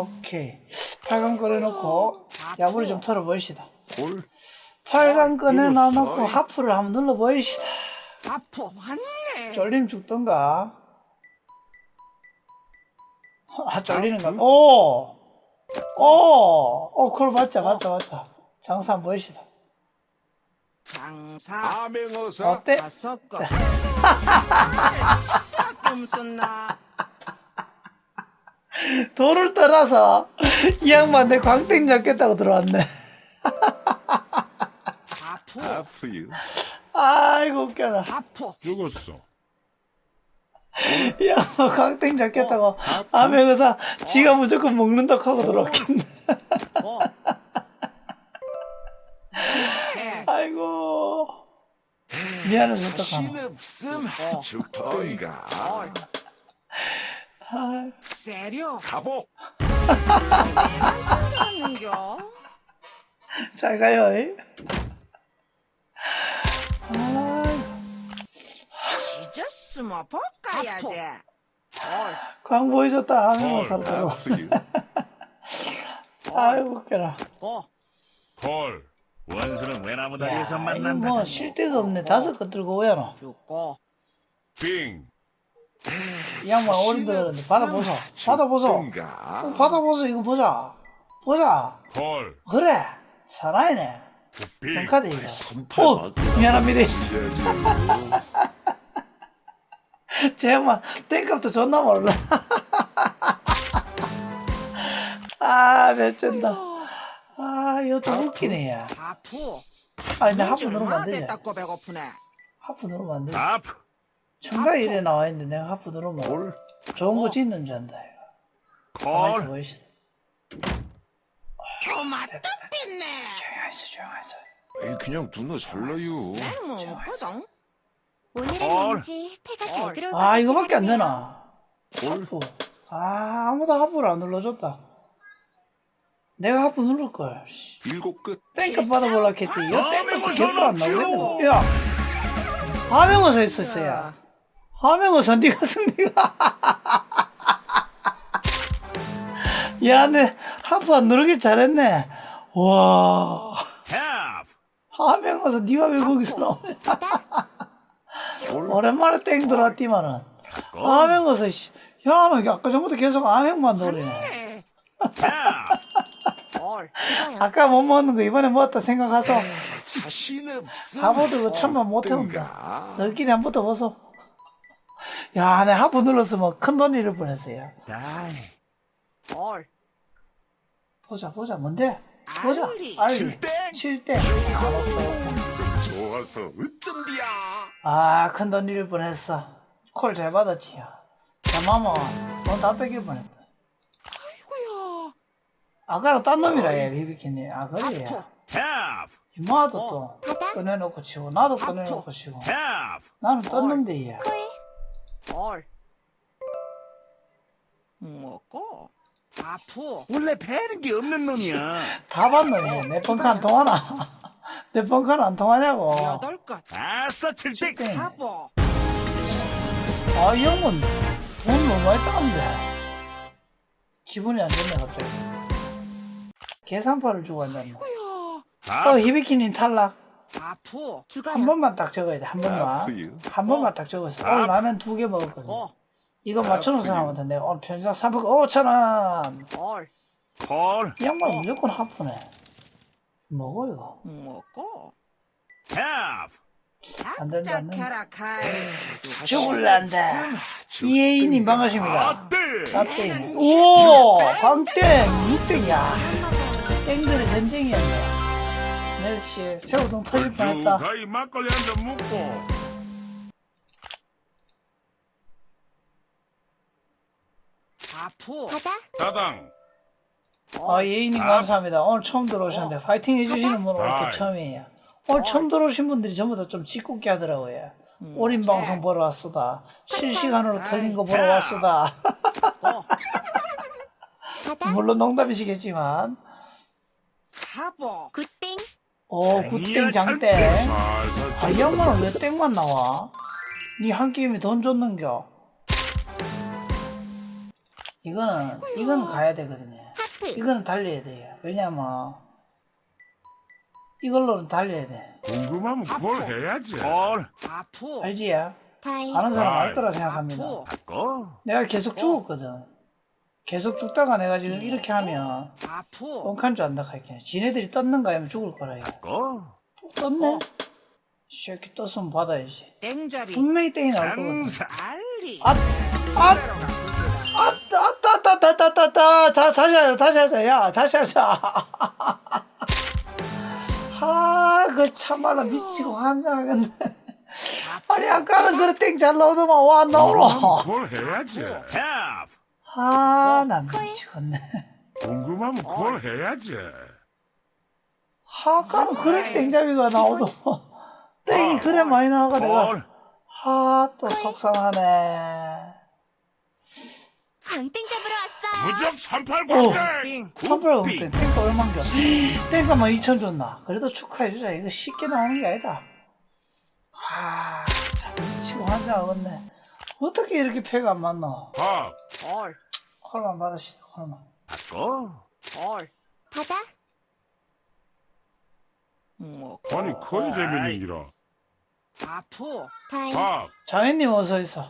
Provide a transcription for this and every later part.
오케이. 8강 꺼내놓고 야구를 좀 털어보시다. 볼 8강 꺼내놔놓고. 하프를 한번 눌러보이시다. 아프 왔네. 쫄림 죽던가. 아, 쫄리는가? 오! 오! 오, 그걸 맞자, 맞자, 맞자. 장사 한번 보이시다. 장사 암행어사 어때? 다섯 건. 조금 썼나? 돈을 떠나서 이 양반 내 광땡 잡겠다고 들어왔네. 아프 아프유 아이고, 웃겨라. 아프 죽었어. 이 양반 광땡 잡겠다고 아메그사 지가 무조건 먹는다 하고 들어왔겠네. 어. 개. 아이고. 미안해서 자신 어떡하나. 없음 죽던가 아이, 세려 가보. 잘 가요. 이. 아이, 찢었으면 볶아야지. 광 보여줬다. 아메그사 헐, 들어. 아프유 아이고, 웃겨라. 어. 헐. 원수는 외나무 다리에서 만난다. 뭐, 쉴 데가 없네. 다섯 것 들고 오야, 너. 죽고 빙. 이 양반 들었는데 받아보소. 받아보소. 받아보소. 이거 보자. 보자. 헐. 그래. 빙. 병카드 이거. 어, 미안합니다. 제 양반 땡값도 존나 몰라. 아, 몇 쩐다. 아, 이거 좀 웃기네, 야. 아프. 아, 근데 하프 누르면 안 배고프네. 하프 누르면 안. 아프. 청각이 이래 나와 있는데 내가 하프 누르면 볼 좋은 거 짓는 줄 안다, 이거. 가만있어 헐. 보이시다. 토마토 pis네. 조용히 하세요, 조용히 하세요. 에이 그냥 누나 잘라요 내 몸거든. 오늘은 헐. 왠지 패가 잘 헐. 들어올 것 아, 이거밖에 안 하네요. 되나? 볼 하프. 아, 아무도 하프를 안 눌러줬다. 내가 하프 누를걸. 씨. 일곱 끝 땡값 받아볼라. 이거 아, 땡값도 명어선 개뿔 안. 나오겠네. 야, 하명어서 있었어요. 하명어서 니가 승리가. 야, 내 하프 안 누르길 잘했네. 와, 탭. 하명어서 니가 왜 거기서 나오냐. 볼 오랜만에 땡 들어왔디만은. 하명어서, 씨. 야, 너 아까 전부터 계속. 탭. 헐. 아까 못 먹는 거 이번에 먹었다 생각해서 자신 없음 가보도 그 천만 못 해온다. 죽던가 너희끼리 한번 붙어보소. 야, 내 하프 눌렀으면 큰돈 잃을 뻔했어요. 다이. 헐. 보자, 보자, 뭔데? 보자. 알리. 알리. 땡 7대. 좋아서 어쩐디야 아, 큰돈 잃을 뻔했어. 콜 잘 받았지, 야. 야, 마마, 돈다 뺏길 뻔했다. 아이고야. 아까는 딴 놈이라, 얘, 비비키니. 아, 그래. 야. 탭. 이마도 어. 또 바다? 꺼내놓고 치고, 나도 꺼내놓고 치고. 탭. 나는 떴는데, 얘. 콜. 헐. 먹고. 아프. 원래 배는 게 없는 놈이야. 다 봤는데, 내 펑크 안 통하나? 내 펑크는 안 통하냐고. 여덟 것. 아싸 칠대. 땡. 가보. 아, 이 형은 돈 너무 많이 따는데. 기분이 안 좋네, 갑자기. 계산파를 주고 앉았네. 아이고야. 또. 히비키님 탈락. 아프. 한 번만 딱 적어야 돼, 한 번만. 아프유 한 번만 딱 적었어. 오늘 라면 두 개 먹었거든. 어. 이거 맞추는 사람한테 내가 오늘 편의점 300, 5천원. 헐. 헐. 이 양반 무조건 하프네. 뭐고, 이거? 먹고. 탭. 안 된다, 안 된다. 짝해라 카이. 죽을란다. 이혜인님 반갑습니다. 아떼. 사땡. 오! 광땡! 6땡이야. 땡들의 전쟁이었네. 넷시 새우등 터질 뻔했다. 가이 막걸리 한 잔 먹고. 아프. 다당. 아, 예인님 감사합니다. 오늘 처음 들어오셨는데, 파이팅 해주시는 분은 오늘 또 어. 처음이에요. 오늘 처음 들어오신 분들이 전부 다 좀 짓궂게 하더라고요. 올인 방송 보러 왔수다. 실시간으로 틀린 거 보러 왔수다. 어. 물론 농담이시겠지만, 가보. 굿 땡? 오, 굿땡 장땡. 아, 이 양반은 왜 땡만 나와? 니한 게임에 돈 줬는겨? 이거는 이건 가야 되거든요. 이거는 달려야 돼요. 왜냐면 이걸로는 달려야 돼. 궁금하면 그걸 해야지. 콜. 하프. 알지야? 아는 사람 알 아이. 거라 생각합니다. 내가 계속 죽었거든. 계속 죽다가 내가 지금 이렇게 하면 하프. 뻥칸 줄 안다 할게. 지네들이 떴는가 하면 죽을 거라 이거. 바꿔. 떴네? 어. 새끼 떴으면 받아야지. 분명히 땡이 나올 거거든. 장사. 알리. 아, 아, 아, 따, 따, 따, 따, 따, 따, 다, 다시 하자, 다시 하자, 야, 다시 하자. 아, 그 참말로 미치고 환장하겠네. 아니, 아까는 그래 땡 잘 나오더만, 와, 안 나오노. 그걸 해야지. 캡. 아, 나 미치겠네. 궁금하면 그걸 해야지. 아까는 그래 땡잡이가 나오더만. 땡이 그래 많이 나와가 내가. 콜. 아, 또 속상하네. 광땡 잡으러 왔어. 무적 389땡. 빙. 선불 땡, 땡가 얼만겨? 땡가 만 2천 줬나? 그래도 축하해주자. 이거 쉽게 나오는 게 아니다. 아, 참 미치고 환장하겠네. 어떻게 이렇게 패가 안 맞노? 밥. 콜. 콜만 받으시다, 콜만. 바꿔. 콜. 바다. 뭐. 아니 거의 재밌는 기라. 하프. 다이. 밥. 장애님 어서 있어.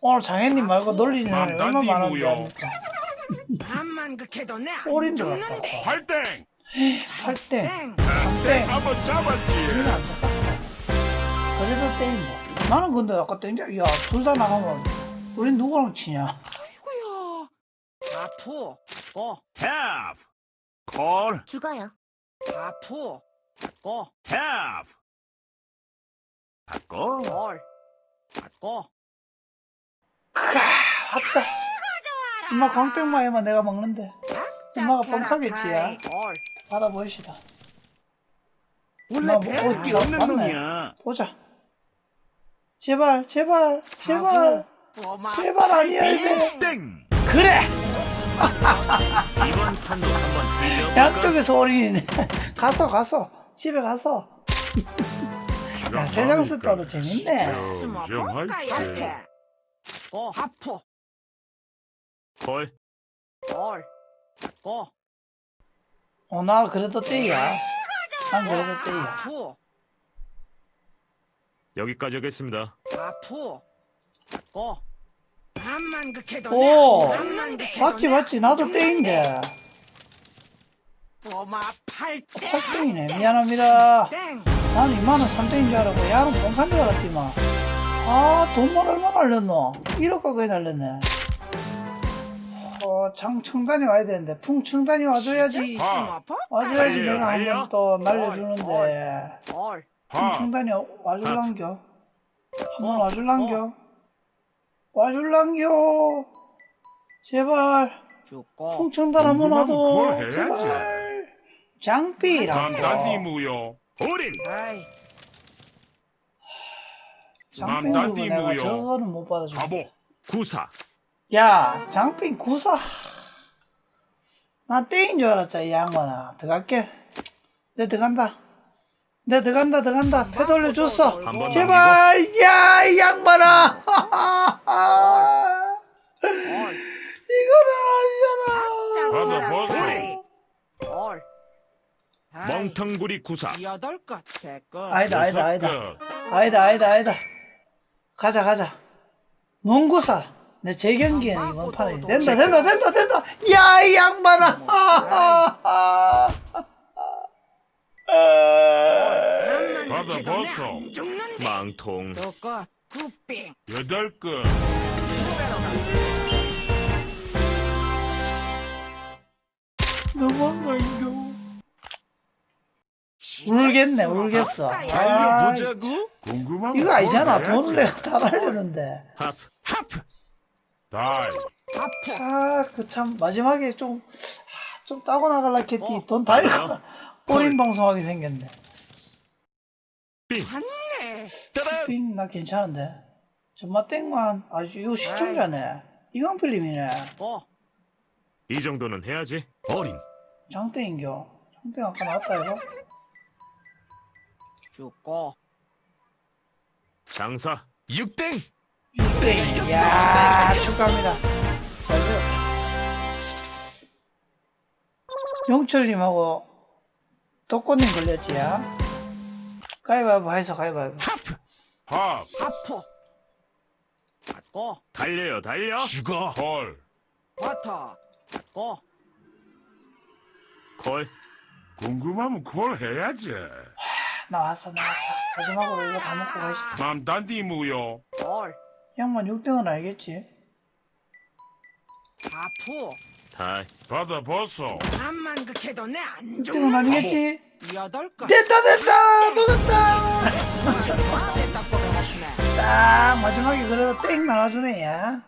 오늘 장애님 말고 놀리는 사람이 난 얼마 나 많은지 띠무요. 압니까? 반만 극해도 내안 꼴인 줄 죽는데. 알았다. 팔땡. 8땡, 땡. 3땡. 한번 잡았지. 안 잡았다. 그래도 땡이고. 나는 근데 아까 땡잡, 야, 둘 다 나가면 우린 누구랑 치냐? 하프. 바꿔. 캡. 콜. 죽어요. 하프. 바꿔. 캡. 바꿔. 콜. 크아, 왔다. 엄마 광땡마에만 내가 먹는데. 엄마가 뻥카겠지, 야. 콜. 받아보시다. 원래 뭐, 배꼽이 어, 없는 맞네. 놈이야. 보자. 제발, 제발, 제발. 제발 아니야, 이거. 땡. 그래! 이번 판도 한번 뒤져볼까? 양쪽에서 올인이네. 가서, 가서. 집에 가서. 야, 세장 썼다도 재밌네. 좀 볼까 할지. 이렇게. 바꿔. 하프. 콜. 콜. 바꿔. 어, 나 그래도 땡이야. 난 그래도 땡이야. 하프. 여기까지 하겠습니다. 하프. 극해도 오! 맞지, 맞지. 나도 땡인데. 8땡이네. 미안합니다. 땡. 나는 2만원 3땡인 줄 알았고, 야는 뻥칸 줄 알았지만. 아, 돈만 얼마 날렸노? 1억 가까이 날렸네. 어, 장청단이 와야 되는데, 풍청단이 와줘야지. 와줘야지 내가 한 달려. 번또 날려주는데. 풍청단이 와줄란겨? 한번 와줄란겨? 와줄란겨? 제발. 죽고. 풍청단 한번 와도. 제발. 남단디 무요. 어린. 남단디 주고 내가 무요. 저거는 못 받아줘. 바보. 구사. 야, 장빙 구사. 난 땡인 줄 알았자, 이 양반아. 들어갈게. 내 들어간다. 내 들어간다, 들어간다. 패 돌려 줬어. 한번 제발, 야, 이 양반아. 콜. 이거는 아니잖아. 멍텅구리 구사. 여덟 것, 세 것. 아니다, 아니다, 아니다. 아니다, 아니다, 아니다. 가자, 가자. 문구사. 내 재경기에는 이번 판에 된다, 된다, 된다, 된다. 야, 이 양반아. 벗어. 내안 죽는데. 망통. 굿빙. 여덟 건. 너무한 거 인겨. 울겠네, 울겠어. 아, 알려보자고. 궁금하면 이거 아니잖아. 돈을. 내가 다 날렸는데. 하프. 하프. 다이. 하프. 아, 그 참, 마지막에 좀, 아, 좀 따고 나갈라 했더니 어, 돈다 잃고, 맞아요. 올인 방송하게 생겼네. 맞네. 따단. 삥, 나 괜찮은데. 정말 땡만, 아주, 이거 시청자네. 이강필님이네. 고. 이 정도는 해야지. 어린. 장땡인겨. 장땡 아까 나왔다, 이거? 죽고. 장사. 6땡. 육땡. 이야, 축하합니다. 잘 들었다. 영철님하고 독꽃님 걸렸지야? 가위바위보 해서 가위바위보. 하프 합 하프. 받고, 달려요 달려 죽어. 콜 버터. 받고, 콜 궁금하면 콜 해야지 나왔어, 나왔어. 마지막으로 이거 다 먹고 가시죠. 맘단디 무요 콜. 양반 6등은 알겠지? 하프. 다이 받아 벗어 암만 극해도 내안 6등은 죽는 알겠지? 여덟 건. 됐다, 됐다! 먹었다! 됐다, 뽑아가시네. 딱 마지막에 그래도 땡 나와주네, 야.